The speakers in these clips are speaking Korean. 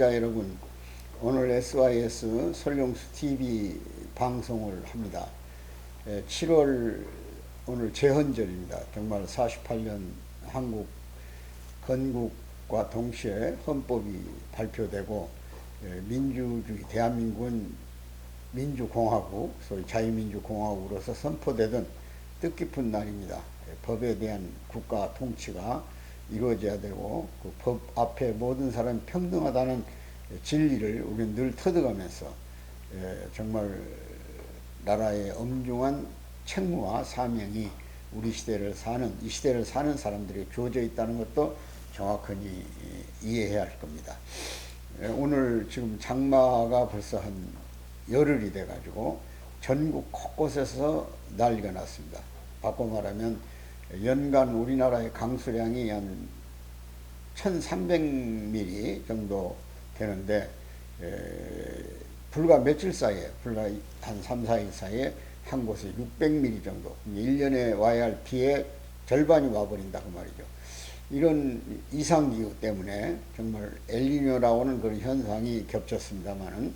애청자 여러분, 오늘 SYS 설용수 TV 방송을 합니다. 7월 오늘 제헌절입니다. 정말 48년 한국 건국과 동시에 헌법이 발표되고 예, 민주주의 대한민국은 민주공화국, 소위 자유민주공화국으로서 선포되던 뜻깊은 날입니다. 예, 법에 대한 국가 통치가 이루어져야 되고 그 법 앞에 모든 사람이 평등하다는 진리를 우리는 늘 터득하면서 예, 정말 나라의 엄중한 책무와 사명이 우리 시대를 사는 이 시대를 사는 사람들이 주어져 있다는 것도 정확하니 이해해야 할 겁니다. 예, 오늘 지금 장마가 벌써 한 열흘이 돼 가지고 전국 곳곳에서 난리가 났습니다. 바꿔 말하면 연간 우리나라의 강수량이 한 1300mm 정도 되는데 에, 불과 며칠 사이에 불과 한 3, 4일 사이에 한 곳에 600mm 정도 1년에 와야 할 비의 절반이 와버린다 그 말이죠. 이런 이상기후 때문에 정말 엘리뇨라고는 그런 현상이 겹쳤습니다만은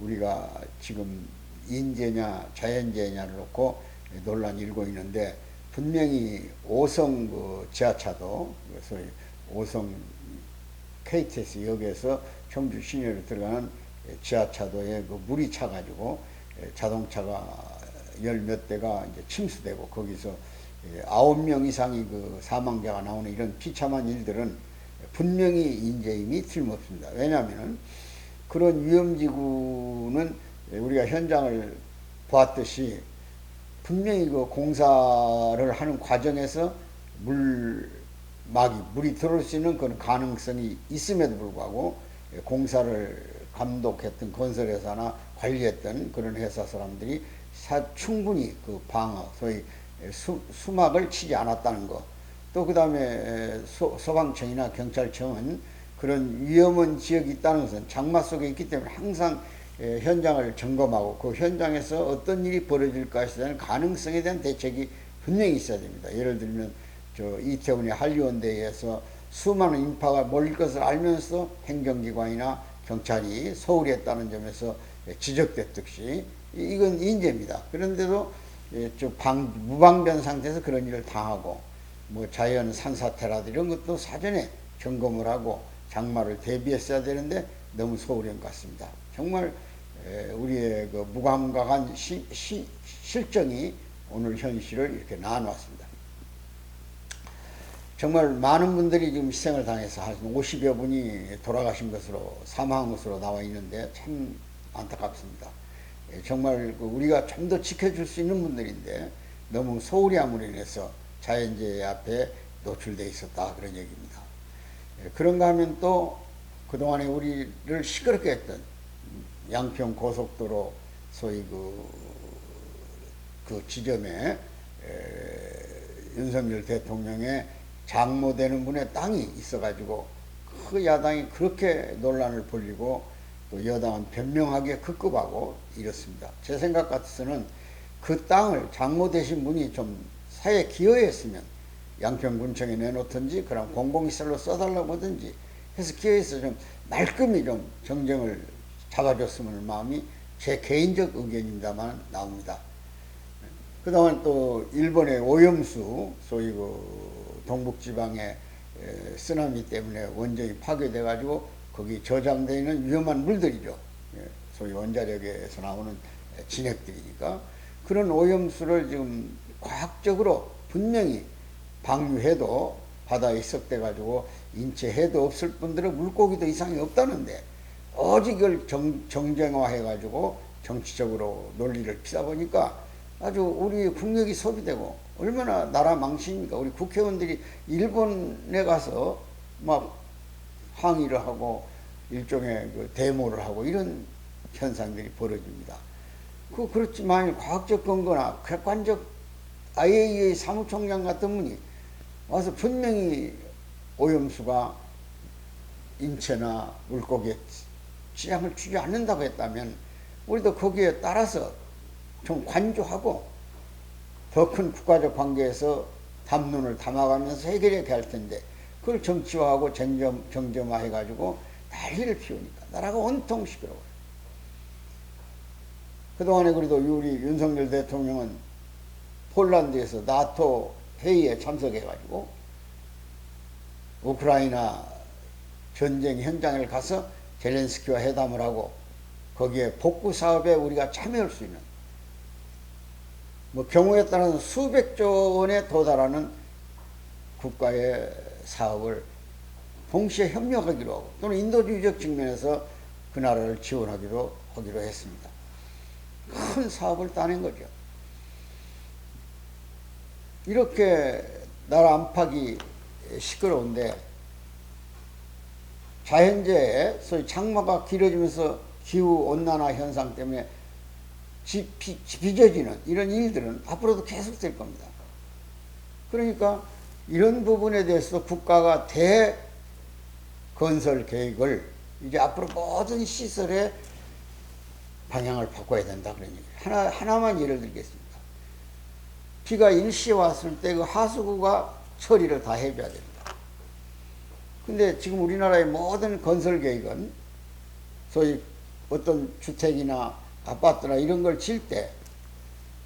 우리가 지금 인재냐 자연재해냐를 놓고 논란이 일고 있는데 분명히 오성 그 지하차도 소위 오성 KTX 역에서 청주 시내로 들어가는 지하차도에 그 물이 차가지고 자동차가 열 몇 대가 이제 침수되고 거기서 아홉 명 이상이 그 사망자가 나오는 이런 비참한 일들은 분명히 인재임이 틀림없습니다. 왜냐하면 그런 위험지구는 우리가 현장을 보았듯이 분명히 그 공사를 하는 과정에서 물막이 물이 들어올 수 있는 그런 가능성이 있음에도 불구하고 공사를 감독했던 건설회사나 관리했던 그런 회사 사람들이 충분히 그 방어 소위 수, 수막을 치지 않았다는 것. 또그 다음에 소방청이나 경찰청은 그런 위험한 지역이 있다는 것은 장마 속에 있기 때문에 항상 현장을 점검하고 그 현장에서 어떤 일이 벌어질까에 대한 가능성에 대한 대책이 분명히 있어야 됩니다. 예를 들면 저 이태원의 한리원대에서 수많은 인파가 몰릴 것을 알면서 행정기관이나 경찰이 서울에 했다는 점에서 지적됐듯이 이건 인재입니다. 그런데도 방, 무방변 상태에서 그런 일을 당하고 뭐 자연 산사태라든 이런 것도 사전에 점검을 하고 장마를 대비했어야 되는데 너무 소홀한 것 같습니다. 정말 우리의 그 무감각한 시, 시, 실정이 오늘 현실을 이렇게 나눠왔습니다. 정말 많은 분들이 지금 희생을 당해서 한 50여 분이 돌아가신 것으로 사망한 것으로 나와 있는데 참 안타깝습니다. 정말 그 우리가 좀 더 지켜줄 수 있는 분들인데 너무 소홀히 함으로 인해서 자연재해 앞에 노출되어 있었다 그런 얘기입니다. 그런가 하면 또 그동안에 우리를 시끄럽게 했던 양평 고속도로 소위 그, 그 지점에 에, 윤석열 대통령의 장모되는 분의 땅이 있어가지고 그 야당이 그렇게 논란을 벌리고 또 여당은 변명하게 급급하고 이렇습니다. 제 생각 같아서는 그 땅을 장모되신 분이 좀 사회에 기여했으면 양평군청에 내놓든지 그런 공공시설로 써달라고 하든지 해서 기여해서 좀 말끔히 좀 정정을 잡아줬으면 하는 마음이 제 개인적 의견입니다만 나옵니다. 그동안 또 일본의 오염수 소위 그 동북지방의 쓰나미 때문에 원전이 파괴돼 가지고 거기 저장되어 있는 위험한 물들이죠. 예, 소위 원자력에서 나오는 진액들이니까 그런 오염수를 지금 과학적으로 분명히 방류해도 바다에 썩대 가지고 인체 해도 없을 뿐더러 물고기도 이상이 없다는데 오직 이걸 정, 정쟁화해 가지고 정치적으로 논리를 피다 보니까 아주 우리 국력이 소비되고 얼마나 나라 망신입니까? 우리 국회의원들이 일본에 가서 막 항의를 하고 일종의 그 데모를 하고 이런 현상들이 벌어집니다. 그 그렇지만 과학적 근거나 객관적 IAEA 사무총장 같은 분이 와서 분명히 오염수가 인체나 물고기에 지장을 주지 않는다고 했다면 우리도 거기에 따라서 좀 관조하고 더 큰 국가적 관계에서 담론을 담아가면서 해결해야 할 텐데 그걸 정치화하고 정점, 정점화해 가지고 난리를 피우니까 나라가 온통 시끄러워요. 그동안에 그래도 우리 윤석열 대통령은 폴란드에서 나토 회의에 참석해가지고 우크라이나 전쟁 현장을 가서 젤렌스키와 회담을 하고 거기에 복구 사업에 우리가 참여할 수 있는 뭐 경우에 따라서 수백조 원에 도달하는 국가의 사업을 동시에 협력하기로 하고 또는 인도주의적 측면에서 그 나라를 지원하기로 하기로 했습니다. 큰 사업을 따낸 거죠. 이렇게 나라 안팎이 시끄러운데 자연재해 소위 장마가 길어지면서 기후 온난화 현상 때문에 지, 비, 빚어지는 이런 일들은 앞으로도 계속될 겁니다. 그러니까 이런 부분에 대해서 국가가 대건설 계획을 이제 앞으로 모든 시설의 방향을 바꿔야 된다 그런 얘기. 하나 하나만 예를 들겠습니다. 비가 일시에 왔을 때 그 하수구가 처리를 다 해줘야 됩니다. 근데 지금 우리나라의 모든 건설 계획은 소위 어떤 주택이나 아파트나 이런 걸 질 때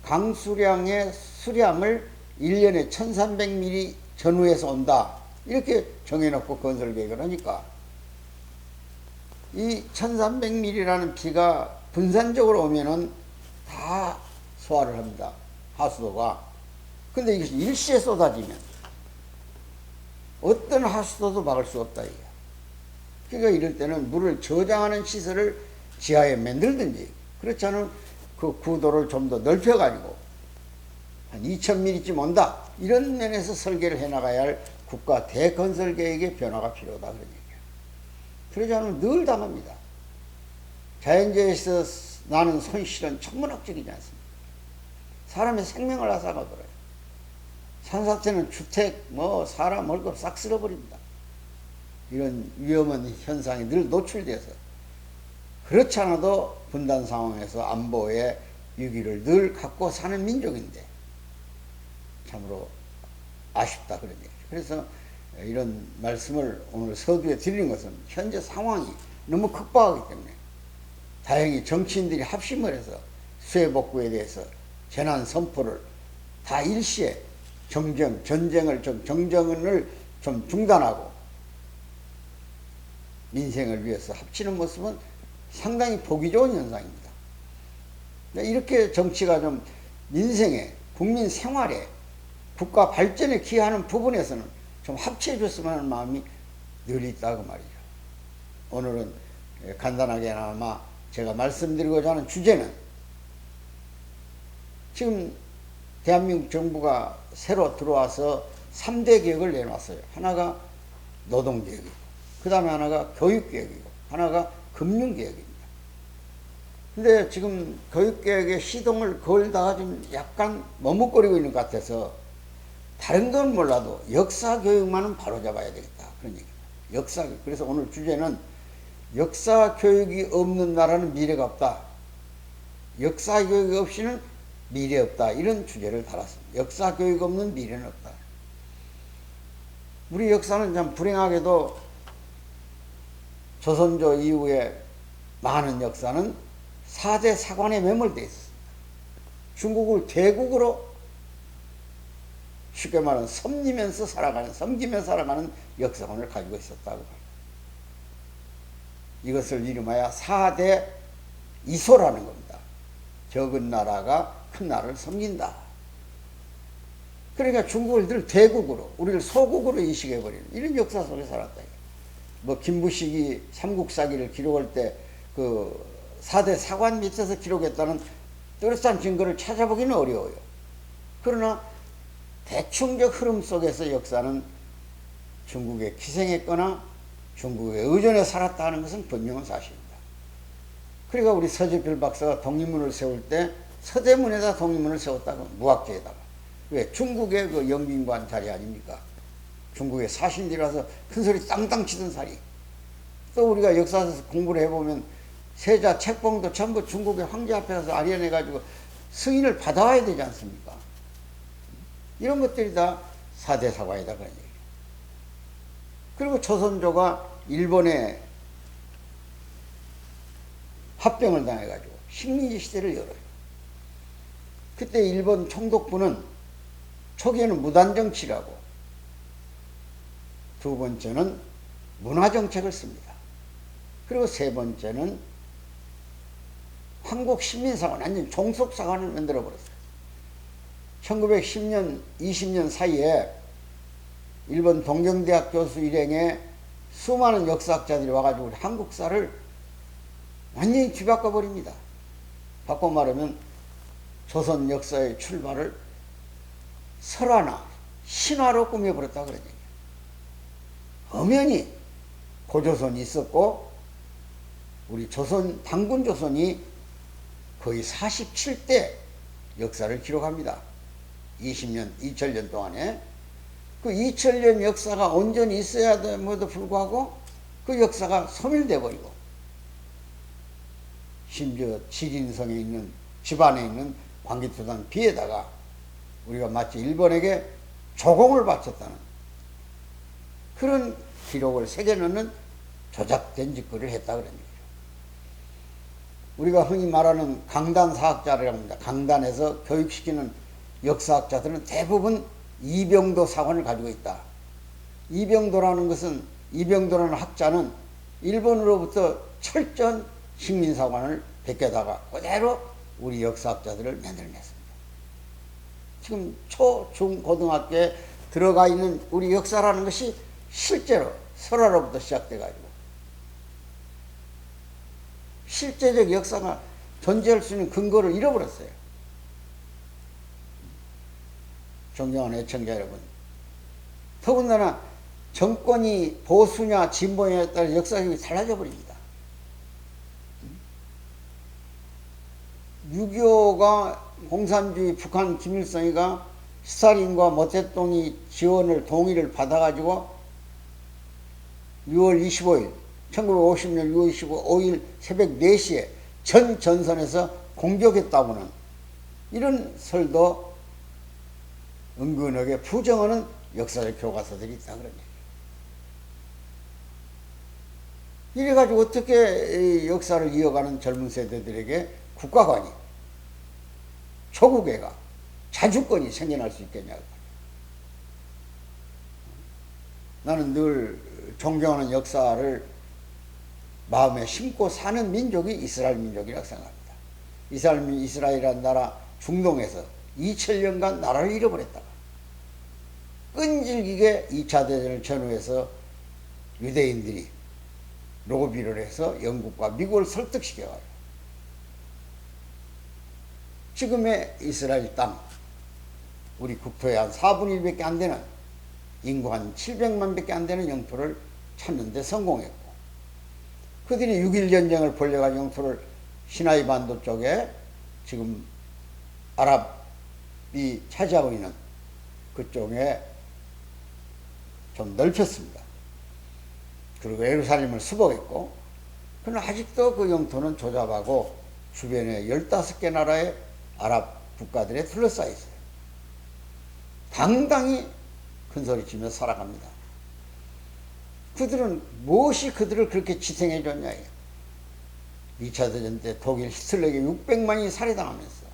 강수량의 수량을 1년에 1300mm 전후에서 온다. 이렇게 정해놓고 건설 계획을 하니까 이 1300mm라는 비가 분산적으로 오면은 다 소화를 합니다. 하수도가. 근데 이것이 일시에 쏟아지면 어떤 하수도도 막을 수 없다 이게. 그러니까 이럴 때는 물을 저장하는 시설을 지하에 만들든지 그렇지 않으면 그 구도를 좀 더 넓혀가지고 한 2000mm쯤 온다 이런 면에서 설계를 해나가야 할 국가 대건설 계획의 변화가 필요하다 그런 얘기예요. 그러지 않으면 늘 당합니다. 자연재해에서 나는 손실은 천문학적이지 않습니까? 사람의 생명을 앗아가더라요. 산사태는 주택, 뭐 사람 월급 싹 쓸어버립니다. 이런 위험한 현상에 늘 노출돼서 그렇지 않아도 분단 상황에서 안보의 위기를 늘 갖고 사는 민족인데 참으로 아쉽다 그런 얘기죠. 그래서 이런 말씀을 오늘 서두에 드리는 것은 현재 상황이 너무 급박하기 때문에 다행히 정치인들이 합심을 해서 수해복구에 대해서 재난 선포를 다 일시에 정정, 전쟁을 좀 정정을 좀 중단하고 민생을 위해서 합치는 모습은 상당히 보기 좋은 현상입니다. 이렇게 정치가 좀 민생에, 국민 생활에, 국가 발전에 기여하는 부분에서는 좀 합치해 줬으면 하는 마음이 늘 있다고 말이죠. 오늘은 간단하게나마 제가 말씀드리고자 하는 주제는 지금 대한민국 정부가 새로 들어와서 3대 개혁을 내놨어요. 하나가 노동개혁이고, 그 다음에 하나가 교육개혁이고, 하나가 금융개혁입니다. 근데 지금 교육개혁의 시동을 걸다가 좀 약간 머뭇거리고 있는 것 같아서 다른 건 몰라도 역사교육만은 바로잡아야 되겠다. 그런 얘기입니다. 역사교육. 그래서 오늘 주제는 역사교육이 없는 나라는 미래가 없다. 역사교육이 없이는 미래 없다. 이런 주제를 달았습니다. 역사 교육 없는 미래는 없다. 우리 역사는 참 불행하게도 조선조 이후에 많은 역사는 4대 사관에 매몰되어 있습니다. 중국을 대국으로 쉽게 말하면 섬기면서 살아가는, 섬기며 살아가는 역사관을 가지고 있었다고 합니다. 이것을 이름하여 4대 이소라는 겁니다. 적은 나라가 큰 나라를 섬긴다. 그러니까 중국을 늘 대국으로, 우리를 소국으로 인식해버리는 이런 역사 속에 살았다. 뭐 김부식이 삼국사기를 기록할 때 그 4대 사관 밑에서 기록했다는 뚜렷한 증거를 찾아보기는 어려워요. 그러나 대충적 흐름 속에서 역사는 중국에 기생했거나 중국에 의존해 살았다 하는 것은 분명한 사실입니다. 그러니까 우리 서재필 박사가 독립문을 세울 때 서대문에다 독립문을 세웠다고 무학지에다가 왜 중국의 그 영빈관 자리 아닙니까? 중국의 사신들이라서 큰 소리 땅땅 치던 사리. 또 우리가 역사에서 공부를 해보면 세자 책봉도 전부 중국의 황제 앞에 가서 아련해 가지고 승인을 받아와야 되지 않습니까? 이런 것들이 다 사대 사과이다 그런 얘기예요. 그리고 조선조가 일본에 합병을 당해가지고 식민지 시대를 열어요. 그때 일본 총독부는 초기에는 무단정치라고 두 번째는 문화정책을 씁니다. 그리고 세 번째는 한국시민사관, 완전 종속사관을 만들어버렸어요. 1910년, 20년 사이에 일본 동경대학 교수 일행에 수많은 역사학자들이 와가지고 한국사를 완전히 뒤바꿔 버립니다. 바꿔 말하면 조선 역사의 출발을 설화나 신화로 꾸며버렸다 얘기예요. 엄연히 고조선이 있었고 우리 조선 당군 조선이 거의 47대 역사를 기록합니다. 20년, 2000년 동안에 그 2000년 역사가 온전히 있어야 됨에도 불구하고 그 역사가 소멸돼 버리고 심지어 지진성에 있는 집안에 있는 광기토당 비에다가 우리가 마치 일본에게 조공을 바쳤다는 그런 기록을 새겨넣는 조작된 짓거리를 했다 그런 얘기죠. 우리가 흔히 말하는 강단 사학자라고 합니다. 강단에서 교육시키는 역사학자들은 대부분 이병도 사관을 가지고 있다. 이병도라는 것은 이병도라는 학자는 일본으로부터 철저한 식민사관을 베껴다가 그대로 우리 역사학자들을 만들어냈습니다. 지금 초, 중, 고등학교에 들어가 있는 우리 역사라는 것이 실제로 설화로부터 시작돼가지고 실제적 역사가 존재할 수 있는 근거를 잃어버렸어요. 존경하는 애청자 여러분. 더군다나 정권이 보수냐 진보냐에 따라 역사적이 달라져 버립니다. 6.25가 공산주의 북한 김일성이가 스타린과 모태똥이 지원을 동의를 받아가지고 6월 25일 1950년 6월 25일 새벽 4시에 전 전선에서 공격했다고는 이런 설도 은근하게 부정하는 역사적 교과서들이 있다 그런 얘기예요. 이래가지고 어떻게 이 역사를 이어가는 젊은 세대들에게 국가관이 조국애가 자주권이 생겨날 수 있겠냐고. 나는 늘 존경하는 역사를 마음에 심고 사는 민족이 이스라엘 민족이라고 생각합니다. 이스라엘, 이스라엘이라는 나라 중동에서 2000년간 나라를 잃어버렸다가 끈질기게 2차 대전을 전후해서 유대인들이 로비를 해서 영국과 미국을 설득시켜가지고 지금의 이스라엘 땅, 우리 국토의 한 4분의 1밖에 안 되는 인구 한 700만 밖에 안 되는 영토를 찾는데 성공했고 그들이 6.1 전쟁을 벌려간 영토를 시나이 반도 쪽에 지금 아랍이 차지하고 있는 그쪽에 좀 넓혔습니다. 그리고 예루살렘을 수복했고 그러나 아직도 그 영토는 조잡하고 주변에 15개 나라의 아랍 국가들에 둘러싸여 있어요. 당당히 큰소리치며 살아갑니다. 그들은 무엇이 그들을 그렇게 지탱해 줬냐. 2차 대전 때 독일 히틀러에게 600만이 살해당하면서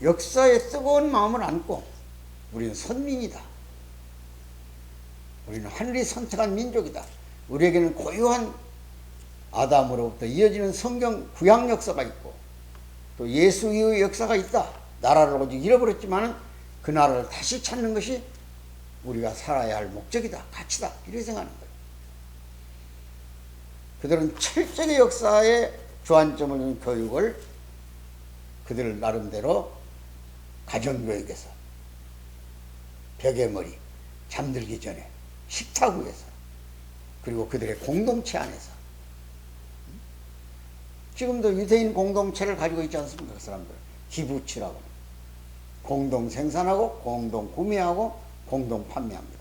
역사의 뜨거운 마음을 안고 우리는 선민이다. 우리는 하늘이 선택한 민족이다. 우리에게는 고유한 아담으로부터 이어지는 성경 구약 역사가 있고 또 예수 이후의 역사가 있다. 나라를 오직 잃어버렸지만은 그 나라를 다시 찾는 것이 우리가 살아야 할 목적이다. 가치다. 이렇게 생각하는 거예요. 그들은 철저히 역사에 주안점을 둔 교육을 그들 나름대로 가정교육에서 벽에머리 잠들기 전에 식탁 위에서 그리고 그들의 공동체 안에서 지금도 유대인 공동체를 가지고 있지 않습니까? 그 사람들. 기부치라고. 공동 생산하고, 공동 구매하고, 공동 판매합니다.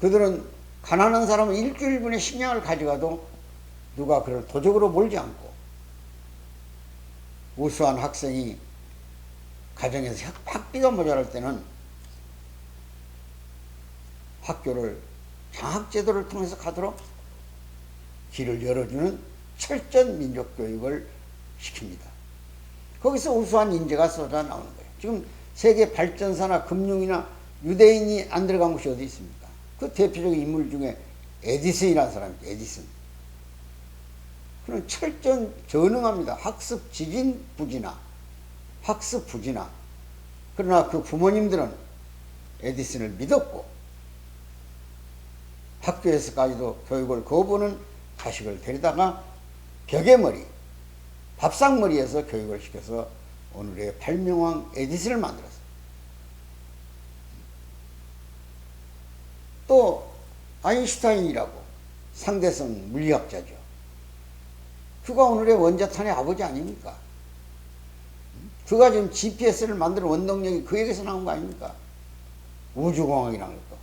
그들은 가난한 사람은 일주일분의 식량을 가져가도 누가 그를 도적으로 몰지 않고 우수한 학생이 가정에서 학비가 모자랄 때는 학교를 장학제도를 통해서 가도록 길을 열어주는 철전 민족 교육을 시킵니다. 거기서 우수한 인재가 쏟아 나오는 거예요. 지금 세계 발전사나 금융이나 유대인이 안 들어간 곳이 어디 있습니까? 그 대표적인 인물 중에 에디슨이라는 사람이죠. 에디슨. 그는 철전 전능합니다. 학습 지진 부진아. 학습 부진아. 그러나 그 부모님들은 에디슨을 믿었고 학교에서까지도 교육을 거부하는 자식을 데리다가 벽에머리, 밥상머리에서 교육을 시켜서 오늘의 발명왕 에디슨을 만들었어요. 또 아인슈타인이라고 상대성 물리학자죠. 그가 오늘의 원자탄의 아버지 아닙니까? 그가 지금 GPS를 만드는 원동력이 그에게서 나온 거 아닙니까? 우주공학이라는 것도.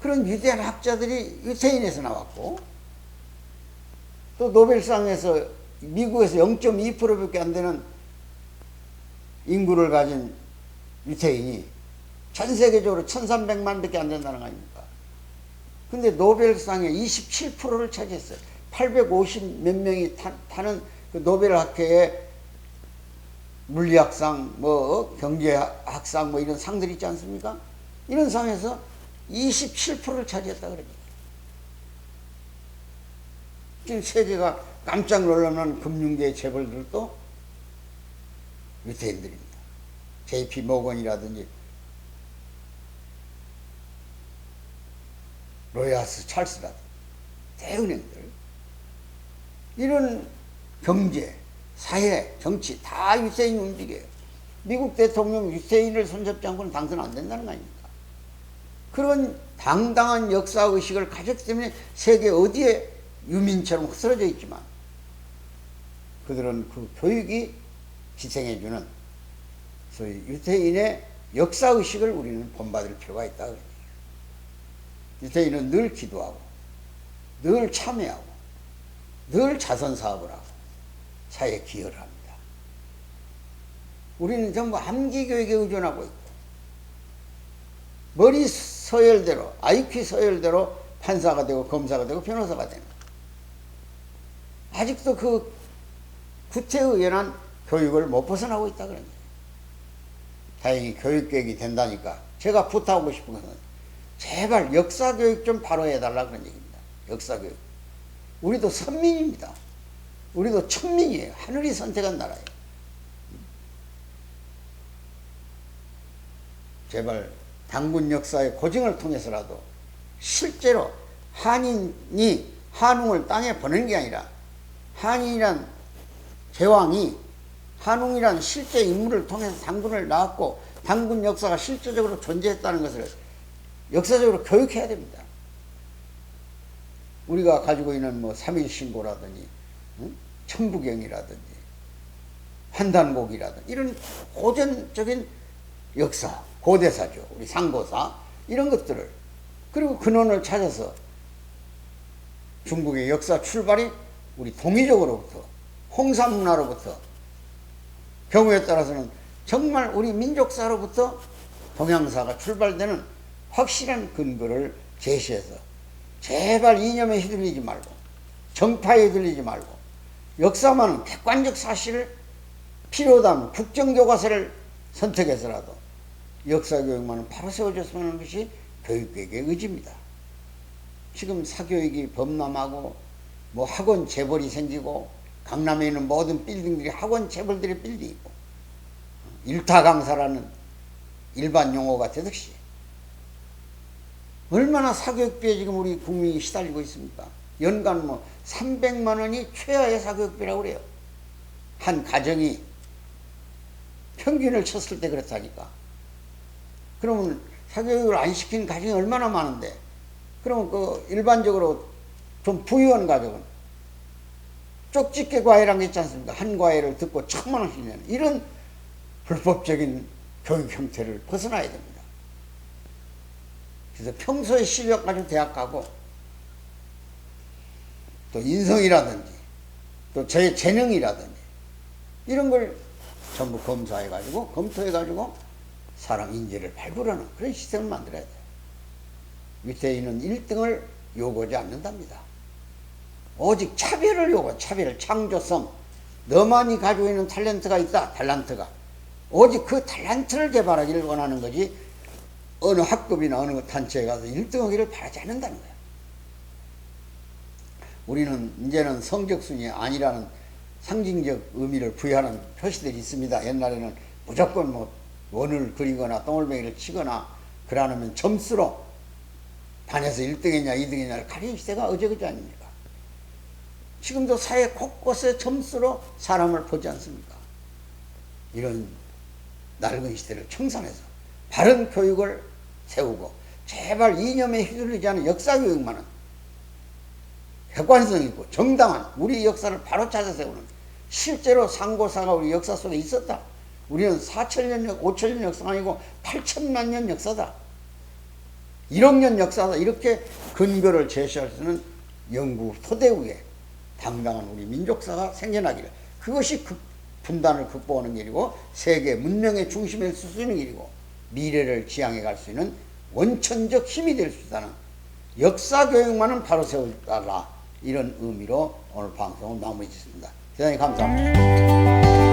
그런 위대한 학자들이 유태인에서 나왔고, 또 노벨상에서 미국에서 0.2%밖에 안 되는 인구를 가진 유태인이 전 세계적으로 1300만 밖에 안 된다는 거 아닙니까? 근데 노벨상의 27%를 차지했어요. 850 몇 명이 타, 타는 그 노벨학회에 물리학상, 뭐 경제학상 뭐 이런 상들이 있지 않습니까? 이런 상에서 27%를 차지했다 그럽니 다. 지금 세계가 깜짝 놀라는 금융계 재벌들도 유태인들입니다. JP 모건이라든지 로야스 찰스라든지 대은행들 이런 경제, 사회, 정치 다 유태인이 움직여요. 미국 대통령 유태인을 손잡지 않고는 당선 안 된다는 거 아닙니까? 그런 당당한 역사의식을 가졌기 때문에 세계 어디에 유민처럼 흩어져 있지만 그들은 그 교육이 희생해주는 소위 유태인의 역사의식을 우리는 본받을 필요가 있다. 유태인은 늘 기도하고 늘 참여하고 늘 자선 사업을 하고 사회에 기여를 합니다. 우리는 전부 암기 교육에 의존하고 있고 머리 서열대로 IQ 서열대로 판사가 되고 검사가 되고 변호사가 되는 아직도 그 구태의연한 교육을 못 벗어나고 있다 그런 거예요. 다행히 교육계획이 된다니까 제가 부탁하고 싶은 것은 제발 역사교육 좀 바로 해달라 그런 얘기입니다. 역사교육. 우리도 선민입니다. 우리도 천민이에요. 하늘이 선택한 나라예요. 제발 당군 역사의 고증을 통해서라도 실제로 한인이 한웅을 땅에 보내는 게 아니라 한인이란 제왕이 한웅이란 실제 인물을 통해서 당군을 낳았고 당군 역사가 실제적으로 존재했다는 것을 역사적으로 교육해야 됩니다. 우리가 가지고 있는 뭐 삼일신고라든지 응? 천부경이라든지 환단곡이라든지 이런 고전적인 역사, 고대사죠. 우리 상고사 이런 것들을 그리고 근원을 찾아서 중국의 역사 출발이 우리 동이족으로부터 홍삼문화로부터 경우에 따라서는 정말 우리 민족사로부터 동양사가 출발되는 확실한 근거를 제시해서 제발 이념에 휘둘리지 말고 정파에 휘둘리지 말고 역사만은 객관적 사실을 필요하다면 국정교과서를 선택해서라도 역사교육만은 바로 세워줬으면 하는 것이 교육계획의 의지입니다. 지금 사교육이 범람하고 뭐 학원 재벌이 생기고 강남에 있는 모든 빌딩들이 학원 재벌들의 빌딩이고 일타 강사라는 일반 용어가 되듯이 얼마나 사교육비에 지금 우리 국민이 시달리고 있습니까? 연간 뭐 300만 원이 최하의 사교육비라고 그래요. 한 가정이 평균을 쳤을 때 그렇다니까. 그러면 사교육을 안 시킨 가정이 얼마나 많은데, 그러면 그 일반적으로 좀 부유한 가족은 쪽집게 과외란 게 있지 않습니까? 한 과외를 듣고 천만 원씩 내는 이런 불법적인 교육 형태를 벗어나야 됩니다. 그래서 평소에 실력 가지고 대학 가고 또 인성이라든지 또 제 재능이라든지 이런 걸 전부 검사해 가지고 검토해 가지고 사람 인재를 발굴하는 그런 시스템을 만들어야 돼요. 유태인은 1등을 요구하지 않는답니다. 오직 차별을 요구, 차별, 창조성. 너만이 가지고 있는 탤런트가 있다, 탤런트가. 오직 그 탤런트를 개발하기를 원하는 거지, 어느 학급이나 어느 단체에 가서 1등하기를 바라지 않는다는 거야. 우리는 이제는 성적순이 아니라는 상징적 의미를 부여하는 표시들이 있습니다. 옛날에는 무조건 뭐 원을 그리거나 똥을뱅이를 치거나 그러면 점수로 반에서 1등이냐 2등이냐를 가리는 시대가 어제그제 아닙니까? 지금도 사회 곳곳에 점수로 사람을 보지 않습니까? 이런 낡은 시대를 청산해서 바른 교육을 세우고 제발 이념에 휘둘리지 않은 역사 교육만은 객관성 있고 정당한 우리 역사를 바로 찾아 세우는 실제로 상고사가 우리 역사 속에 있었다. 우리는 4천년, 역, 5천년 역사가 아니고 8천만 년 역사다. 1억 년 역사다. 이렇게 근거를 제시할 수 있는 영구 토대 위에 당당한 우리 민족사가 생겨나기를 그것이 극, 분단을 극복하는 길이고 세계 문명의 중심에 설수 있는 길이고 미래를 지향해 갈 수 있는 원천적 힘이 될 수 있다는 역사 교육만은 바로 세워달라 이런 의미로 오늘 방송을 마무리 짓습니다. 대단히 감사합니다.